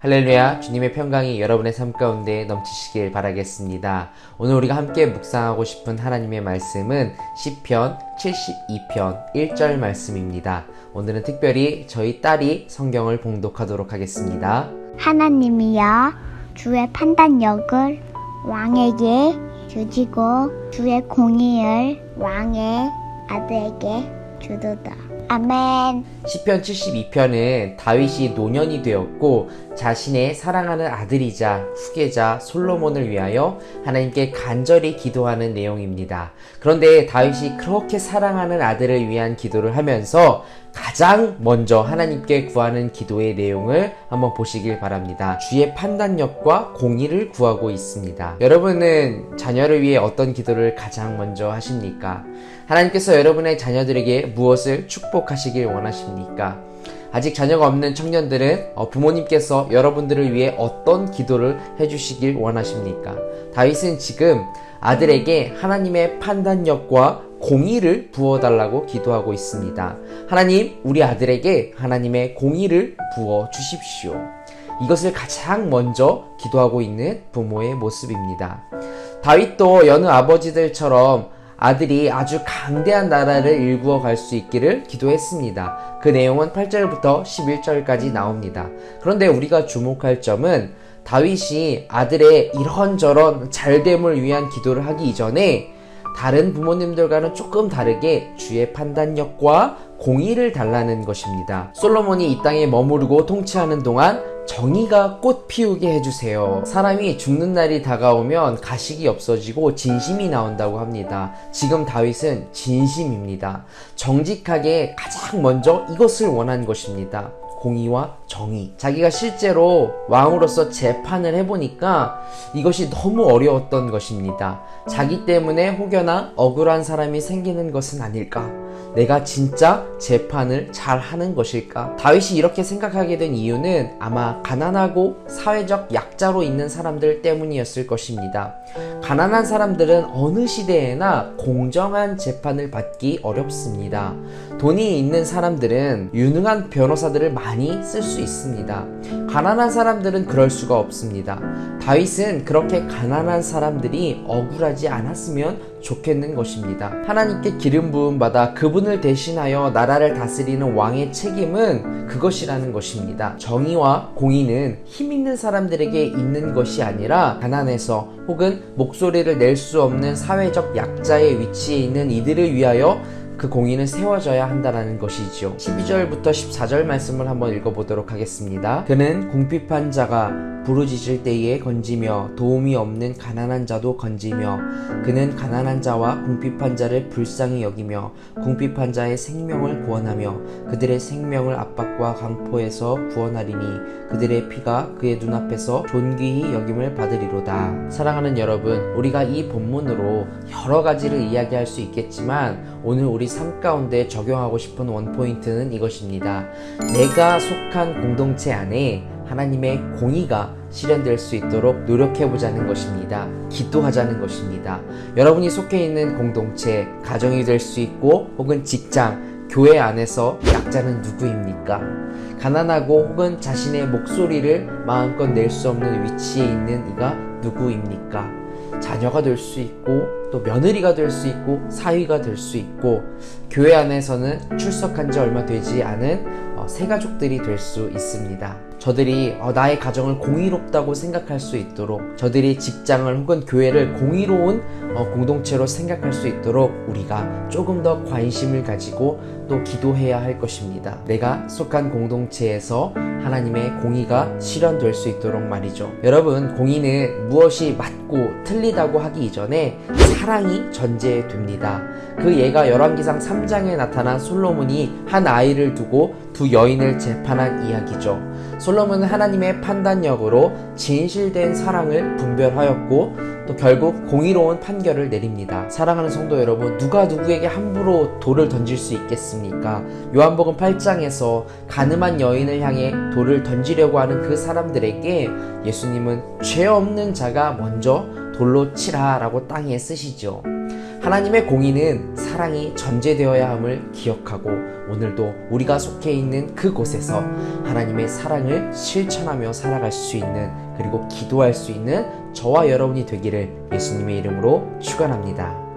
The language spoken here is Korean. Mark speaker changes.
Speaker 1: 할렐루야 주님의 평강이 여러분의 삶 가운데 넘치시길 바라겠습니다. 오늘 우리가 함께 묵상하고 싶은 하나님의 말씀은 시편 72편 1절 말씀입니다. 오늘은 특별히 저희 딸이 성경을 봉독하도록 하겠습니다.
Speaker 2: 하나님이여 주의 판단력을 왕에게 주시고 주의 공의를 왕의 아들에게 주도다. 아멘.
Speaker 1: 시편 72편은 다윗이 노년이 되었고 자신의 사랑하는 아들이자 후계자 솔로몬을 위하여 하나님께 간절히 기도하는 내용입니다. 그런데 다윗이 그렇게 사랑하는 아들을 위한 기도를 하면서 가장 먼저 하나님께 구하는 기도의 내용을 한번 보시길 바랍니다. 주의 판단력과 공의를 구하고 있습니다. 여러분은 자녀를 위해 어떤 기도를 가장 먼저 하십니까? 하나님께서 여러분의 자녀들에게 무엇을 축복하시길 원하십니까? 아직 자녀가 없는 청년들은 어, 부모님께서 여러분들을 위해 어떤 기도를 해주시길 원하십니까? 다윗은 지금 아들에게 하나님의 판단력과 공의를 부어달라고 기도하고 있습니다. 하나님, 우리 아들에게 하나님의 공의를 부어 주십시오. 이것을 가장 먼저 기도하고 있는 부모의 모습입니다. 다윗도 여느 아버지들처럼 아들이 아주 강대한 나라를 일구어 갈 수 있기를 기도했습니다. 그 내용은 8절부터 11절까지 나옵니다. 그런데 우리가 주목할 점은 다윗이 아들의 이런저런 잘됨을 위한 기도를 하기 이전에 다른 부모님들과는 조금 다르게 주의 판단력과 공의를 달라는 것입니다. 솔로몬이 이 땅에 머무르고 통치하는 동안 정의가 꽃 피우게 해주세요. 사람이 죽는 날이 다가오면 가식이 없어지고 진심이 나온다고 합니다. 지금 다윗은 진심입니다. 정직하게 가장 먼저 이것을 원한 것입니다. 공의와 정의. 자기가 실제로 왕으로서 재판을 해보니까 이것이 너무 어려웠던 것입니다. 자기 때문에 혹여나 억울한 사람이 생기는 것은 아닐까? 내가 진짜 재판을 잘 하는 것일까? 다윗이 이렇게 생각하게 된 이유는 아마 가난하고 사회적 약자로 있는 사람들 때문이었을 것입니다. 가난한 사람들은 어느 시대에나 공정한 재판을 받기 어렵습니다. 돈이 있는 사람들은 유능한 변호사들을 많이 쓸 수 있습니다. 가난한 사람들은 그럴 수가 없습니다. 다윗은 그렇게 가난한 사람들이 억울하지 않았으면 좋겠는 것입니다. 하나님께 기름 부음 받아 그분을 대신하여 나라를 다스리는 왕의 책임은 그것이라는 것입니다. 정의와 공의는 힘 있는 사람들에게 있는 것이 아니라 가난해서 혹은 목소리를 낼 수 없는 사회적 약자의 위치에 있는 이들을 위하여 그 공의는 세워져야 한다는 것이지요. 12절부터 14절 말씀을 한번 읽어보도록 하겠습니다. 그는 궁핍한 자가 부르짖을 때에 건지며 도움이 없는 가난한 자도 건지며 그는 가난한 자와 궁핍한 자를 불쌍히 여기며 궁핍한 자의 생명을 구원하며 그들의 생명을 압박과 강포에서 구원하리니 그들의 피가 그의 눈앞에서 존귀히 여김을 받으리로다. 사랑하는 여러분, 우리가 이 본문으로 여러 가지를 이야기할 수 있겠지만 오늘 우리 삶 가운데 적용하고 싶은 원포인트는 이것입니다. 내가 속한 공동체 안에 하나님의 공의가 실현될 수 있도록 노력해보자는 것입니다. 기도하자는 것입니다. 여러분이 속해 있는 공동체, 가정이 될 수 있고, 혹은 직장, 교회 안에서 약자는 누구입니까? 가난하고 혹은 자신의 목소리를 마음껏 낼 수 없는 위치에 있는 이가 누구입니까? 자녀가 될 수 있고, 또 며느리가 될 수 있고, 사위가 될 수 있고, 교회 안에서는 출석한 지 얼마 되지 않은 어, 새 가족들이 될 수 있습니다. 저들이 어, 나의 가정을 공의롭다고 생각할 수 있도록 저들이 직장을 혹은 교회를 공의로운 어, 공동체로 생각할 수 있도록 우리가 조금 더 관심을 가지고 또 기도해야 할 것입니다. 내가 속한 공동체에서 하나님의 공의가 실현될 수 있도록 말이죠. 여러분, 공의는 무엇이 맞고 틀리다고 하기 이전에 사랑이 전제됩니다. 그 예가 열왕기상 3장에 나타난 솔로몬이 한 아이를 두고 두 여인을 재판한 이야기죠. 솔로몬은 하나님의 판단력으로 진실된 사랑을 분별하였고 또 결국 공의로운 판결을 내립니다. 사랑하는 성도 여러분, 누가 누구에게 함부로 돌을 던질 수 있겠습니까? 요한복음 8장에서 가늠한 여인을 향해 돌을 던지려고 하는 그 사람들에게 예수님은 죄 없는 자가 먼저 돌로 치라라고 땅에 쓰시죠. 하나님의 공의는 사랑이 전제되어야 함을 기억하고 오늘도 우리가 속해 있는 그곳에서 하나님의 사랑을 실천하며 살아갈 수 있는 그리고 기도할 수 있는 저와 여러분이 되기를 예수님의 이름으로 축원합니다.